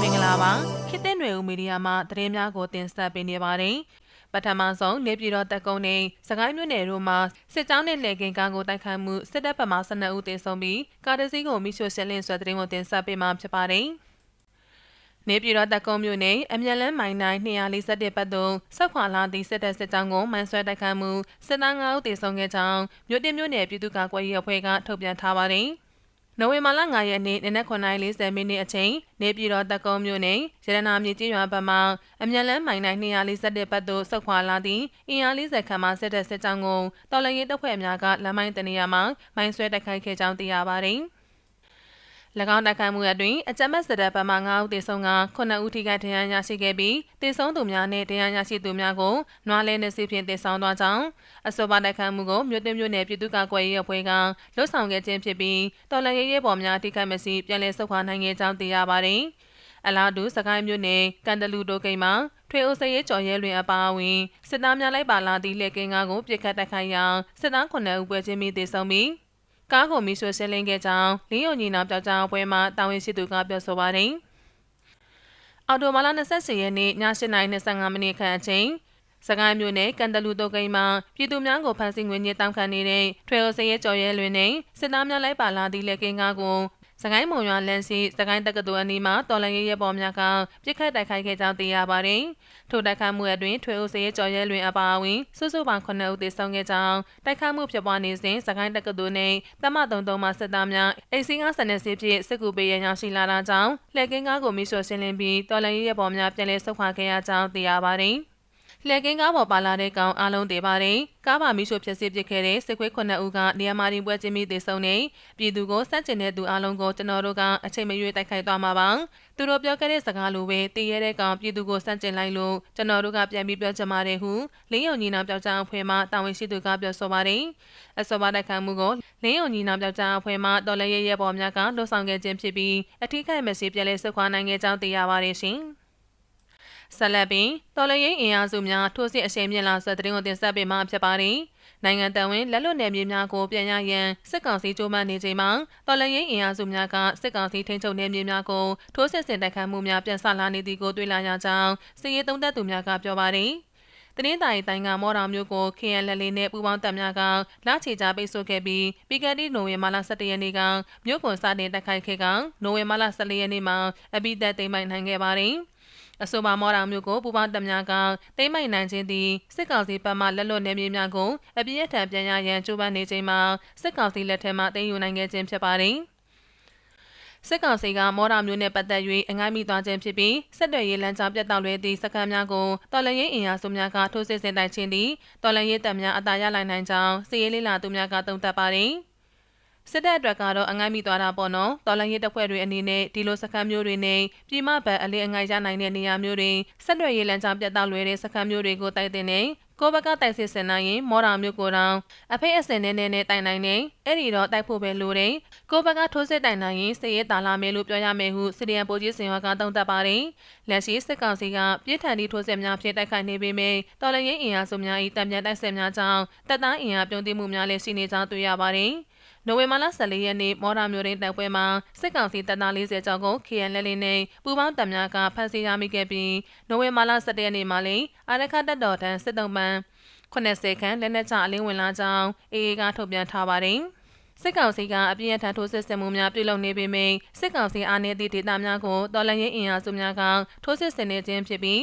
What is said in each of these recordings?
မင်္ဂလာပါခေတ်သစ်ຫນွေဦးမီဒီယာမှသတင်းများကိုတင်ဆက်ပေးနေပါတယ်ပထမဆုံးနေပြည်တော်တပ်ကုန်းနဲ့စကိုင်းမြို့နယ်တို့မှာစစ်ကြောင်းနဲ့လေကင်ကားကိုတိုက်ခိုက်မှုစစ်တပ်ဘက်မှ12ဦးသေဆုံးပြီးကားတစ်စီးကိုမိရှို့ရှင်းလင်းဆွဲသတင်းကိုတင်ဆက်ပေးမှာဖြစ်ပါတယ်နေပြည်တော်တပ်ကုန်းမြို့နယ်အမြန်လန်းမိုင်တိုင်း241ပတ်သို့ဆောက်ခွာလာသည့်စစ်တပ်စစ်ကြောင်းကိုမှန်ဆွဲတိုက်ခိုက်မှုစစ်သား9ဦးသေဆုံးခဲ့ကြောင်းမြို့တင်မြို့နယ်ပြည်သူ့ကာကွယ်ရေးအဖွဲ့ကထုတ်ပြန်ထားပါတယ်။ နိုဝင်ဘာလ9ရက်နေ့နနက်9:40မိနစ်အချိန်နေပြည်တော်တပ်ကုန်းမြို့နယ်ရတနာမြေကြီးရွာဘက်မှအမြန်လန်းမိုင်တိုင်း241ဘက်သို့ဆက်ခွာလာသည့်အင်အား40ခန့်မှစစ်တပ်စစ်ကြောင်းကိုတော်လရင်တပ်ဖွဲ့များကလမ်းမိုင်းတနေရာမှာမိုင်းဆွဲတိုက်ခိုက်ခဲ့ကြောင်းသိရပါသည်။၎ င်းတိုက်ခိုက်မှုအတွင်းအကြမ်းဖက်စစ်တပ်ဘက်မှ9ဦးသေဆုံးက9ဦးထိခိုက်ဒဏ်ရာရရှိခဲ့ပြီးသေဆုံးသူများနဲ့ဒဏ်ရာရရှိသူများကိုနွားလဲနေစီဖြင့်သေဆုံးသွားကြောင်းအဆိုပါတိုက်ခိုက်မှုကိုမြို့သိမ်းမြို့နယ်ပြည်သူ့ကာကွယ်ရေးအဖွဲ့ကလှုပ်ဆောင်ခဲ့ခြင်းဖြစ်ပြီးတော်လှန်ရေးရဲဘော်များထိခိုက်မစီပြန်လည်ဆုတ်ခွာနိုင်ခဲ့ကြောင်းသိရပါတယ်။အလားတူစကိုင်းမြို့နယ်ကန်တလူတိုကိန်းမှာထွေအိုစရဲကျော်ရဲလွင်အပါအဝင်စစ်သားများလိုက်ပါလာသည့်လက်ကင်းကားကိုပြစ်ခတ်တိုက်ခိုက်ရာစစ်သား9ဦးပွဲချင်းမိသေဆုံးပြီး ကားကိုမီးဆွဲဆင်းလင်းခဲ့ကြောင်းလင်းယုံညီနောင်ပြောက်ကြားပွဲမှာတာဝန်ရှိသူကပြောဆိုပါတယ်။အော်တိုမာလာ28ရက်နေ့ည8:25မိနစ်ခန့်အချိန်စကိုင်းမြို့နယ်ကန်တလူတုတ်ကိန်းမှာပြည်သူများကိုဖမ်းဆီးငွေညှစ်တောင်းခံနေတဲ့ထွေအိုစရဲကျော်ရဲလွင်နဲ့စစ်သားများလိုက်ပါလာသည့်လက်ကင်းကားကို စကိုင်းမုံရွာလန်စီစကိုင်းတက္ကသိုလ်အနီးမှာတော်လန်ရဲရဲပေါ်များကပြစ်ခတ်တိုက်ခိုက်ခဲ့ကြောင်းသိရပါတယ်။ထိုတိုက်ခိုက်မှုအတွင်းထွေအုပ်စရဲကျော်ရဲလွင်အပါအဝင်စုစုပေါင်း9ဦးသေဆုံးခဲ့ကြောင်းတိုက်ခိုက်မှုဖြစ်ပွားနေစဉ်စကိုင်းတက္ကသိုလ်နဲ့တမ33မှာစစ်သားများအိမ်စီကားစနစ်စီဖြင့်စစ်ကူပေးရန်ရောက်ရှိလာတာကြောင့်လက်ကင်းကားကိုမိရှို့ရှင်းလင်းပြီးတော်လန်ရဲရဲပေါ်များပြန်လည်ဆုတ်ခွာခဲ့ရကြောင်းသိရပါတယ်။ လှည့်ကင်းကားပေါ်ပါလာတဲ့ကောင်အားလုံးတည်ပါတယ်။ကားပါမိရှို့ဖြစ်စီပစ်ခဲ့တဲ့စစ်ခွေး9ဦးကနေရာမာရင်ပွဲချင်းမိသေဆုံးနေပြည်သူကိုစန့်ကျင်တဲ့သူအားလုံးကိုကျွန်တော်တို့ကအချိန်မရွေးတိုက်ခိုက်သွားမှာပါ။သူတို့ပြောခဲ့တဲ့စကားလိုပဲတည်ရတဲ့ကောင်ပြည်သူကိုစန့်ကျင်လိုက်လို့ကျွန်တော်တို့ကပြန်ပြီးပြောချင်ပါတယ်ဟုလင်းယုံညီနောင်ပြောက်ကြားအဖွဲ့မှတာဝန်ရှိသူကပြောဆိုပါတယ်။အစောပါတိုက်ခိုက်မှုကိုလင်းယုံညီနောင်ပြောက်ကြားအဖွဲ့မှတော်လည်းရဲရဲပေါ်များကလှုပ်ဆောင်ခဲ့ခြင်းဖြစ်ပြီးအထူးခိုင်မစီပြန်လဲဆွခွာနိုင်ခဲ့ကြောင်းသိရပါတယ်ရှင်။ ဆက်လက်ပြီးတော်လရင်အင်အားစုများထိုးစစ်အရှိန်မြင့်လာဆွဲတဲ့တင်ကိုတင်ဆက်ပေးမှာဖြစ်ပါတယ်။နိုင်ငံတဝင်းလက်လွတ်နယ်မြေများကိုပြန်ရရန်စစ်ကောင်စီကြိုးပမ်းနေချိန်မှာတော်လရင်အင်အားစုများကစစ်ကောင်စီထိန်းချုပ်နယ်မြေများကိုထိုးစစ်ဆင်တိုက်ခိုက်မှုများပြန်ဆလာနေသည်ကိုတွေ့လာရကြောင်းစစ်ရေးသုံးသပ်သူများကပြောပါတယ်။တနင်္သာရီတိုင်းကမော်တော်မျိုးကို KNL နဲ့ပူးပေါင်းတပ်များကလာချေချပိတ်ဆို့ခဲ့ပြီးပြီးခဲ့တဲ့နိုဝင်ဘာလ17ရက်နေ့ကမြို့ကွန်စတင်တိုက်ခိုက်ခဲ့ကနိုဝင်ဘာလ14ရက်နေ့မှာအပိသက်သိမ်းပိုက်နိုင်ခဲ့ပါတယ်။ အဆိုပါမော်တော်မျိုးကိုပူပေါင်းတပ်များကတိမ့်မိုင်နိုင်ခြင်းသည်စစ်ကောင်စီဘက်မှလက်လွတ်နေမြေများကိုအပြည့်အထန်ပြန်ရရန်ကြိုးပမ်းနေချိန်မှာစစ်ကောင်စီလက်ထက်မှတင်ယူနိုင်ခဲ့ခြင်းဖြစ်ပါတယ်။စစ်ကောင်စီကမော်ဒါမျိုးနဲ့ပတ်သက်၍အငိုင်းမိသွားခြင်းဖြစ်ပြီးဆက်သွယ်ရေးလမ်းကြောင်းပြတ်တောက်လွဲသည့်စခန်းများကိုတော်လန်ရေးအင်အားစုများကထိုးစစ်ဆင်တိုက်ခြင်းသည်တော်လန်ရေးတပ်များအသာရလိုက်နိုင်ကြောင်းစီရေးလေးလာသူများကသုံးသပ်ပါတယ်။ စစ်တပ်အတွက်ကတော့အငိုင်းမိသွားတာပေါ့နော်တော်လိုင်းရေးတပ်ဖွဲ့တွေအနေနဲ့ဒီလိုစခန်းမျိုးတွေနဲ့ပြည်မဘက်အလေးအငိုင်းရနိုင်တဲ့နေရာမျိုးတွေဆက်ရွယ်ရေးလမ်းကြောင်းပြတ်တောက်လွယ်တဲ့စခန်းမျိုးတွေကိုတိုက်တင်နေကိုဘက်ကတိုက်စစ်စင်နိုင်ရင်မော်တာမျိုးကိုတောင်အဖေးအစင်နဲ့နဲ့နဲ့တိုင်နိုင်နေအဲ့ဒီတော့တိုက်ဖို့ပဲလိုတယ်ကိုဘက်ကထိုးစစ်တိုင်နိုင်ရင်စစ်ရေးတာလာမယ်လို့ပြောရမယ်ဟုစီဒီယန်ပိုကြီးစင်ရွာကတုံ့တက်ပါတယ်လက်ရှိစစ်ကောင်စီကပြစ်ထန်သည့်ထိုးစစ်များဖြင့်တိုက်ခိုက်နေပေမယ့်တော်လရင်အင်အားစုများ၏တံပြန်တိုက်စစ်များကြောင့်တပ်သားအင်အားပြုံးတိမှုများလည်းရှိနေကြောင်းတွေ့ရပါတယ် နိုဝင်ဘာလ14ရက်နေ့မော်ဒာမျိုးရင်းတပ်ပွဲမှာစစ်ကောင်စီတပ်သား40ကျော်ကို KN လက်လေးနဲ့ပူပေါင်းတပ်များကဖမ်းဆီးရမိခဲ့ပြီးနိုဝင်ဘာလ17ရက်နေ့မှာလည်းအာရခတပ်တော်ထံစစ်တုံးပန်း80ခန်းလက်နက်ချအလင်းဝင်လာကြောင်းအေအေကထုတ်ပြန်ထားပါတယ်။စစ်ကောင်စီကအပြင်းအထန်ထိုးစစ်ဆင်မှုများပြုလုပ်နေပေမယ့်စစ်ကောင်စီအားနည်းသည့်ဒေသများကိုတော်လှန်ရေးအင်အားစုများကထိုးစစ်ဆင်နေခြင်းဖြစ်ပြီး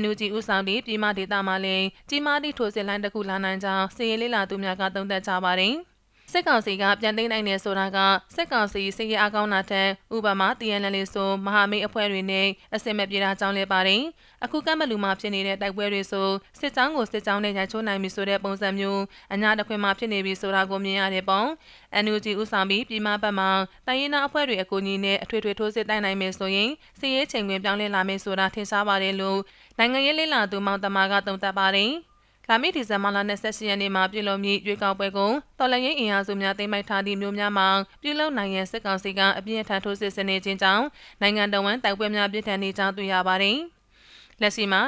NUG ဥဆောင်သည့်ပြည်မဒေသမှာလည်းကြီးမားသည့်ထိုးစစ်လိုင်းတစ်ခုလာနိုင်ကြောင်းစီရေးလေးလာသူများကသုံးသပ်ကြပါတယ်။ စစ်ကောင်စီကပြန်သိမ်းနိုင်တယ်ဆိုတာကစစ်ကောင်စီစစ်ရေးအကောင်းတာထက်ဥပမာ TNL ဆိုမဟာမိတ်အဖွဲ့တွေနဲ့အစင်မပြေတာကြောင့်လည်းပါတယ်အခုကမလူမှာဖြစ်နေတဲ့တိုက်ပွဲတွေဆိုစစ်ကြောင်းကိုစစ်ကြောင်းနဲ့ရိုက်ချိုးနိုင်ပြီဆိုတဲ့ပုံစံမျိုးအညာတစ်ခွင်မှာဖြစ်နေပြီဆိုတာကိုမြင်ရတယ်ပေါ့ NUG ဥဆောင်ပြီးပြည်မဘက်မှတိုင်းရင်းသားအဖွဲ့တွေအကူအညီနဲ့အထွေထွေထိုးစစ်တိုက်နိုင်မယ်ဆိုရင်စစ်ရေးချိန်ခွင်ပြောင်းလဲလာမယ်ဆိုတာထင်ရှားပါတယ်လို့နိုင်ငံရေးလေးလာသူမောင်တမာကသုံးသပ်ပါတယ် လာမည့်ဒီဇင်ဘာလ28ရက်နေ့မှာပြုလုပ်မည့်ရွေးကောက်ပွဲကိုတော်လှန်ရေးအင်အားစုများသိမ်းပိုက်ထားသည့်မျိုးများမှာပြုလုပ်နိုင်ရန်စစ်ကောင်စီကအပြင်းထန်ထိုးစစ်ဆင်နေခြင်းကြောင့်နိုင်ငံတော်ဝန်တိုက်ပွဲများပြစ်ထန်နေကြောင်းသိရပါတယ်။လက်ရှိမှာ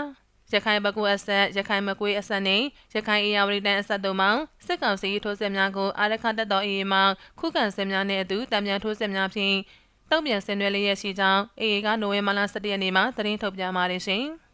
ရခိုင်ဘကူအဆက်ရခိုင်မကွေးအဆက်နဲ့ရခိုင်အေယာဝတီတန်အဆက်တို့မှာစစ်ကောင်စီထိုးစစ်များကိုအာရခတက်တော်အေးမှခုခံစစ်များနဲ့အတူတံမြန်ထိုးစစ်များဖြင့်တတုံ့ပြန်ဆင်နွှဲလျက်ရှိကြောင်း AA ကနိုဝင်ဘာလ17ရက်နေ့မှာသတင်းထုတ်ပြန်ပါတယ်ရှင်။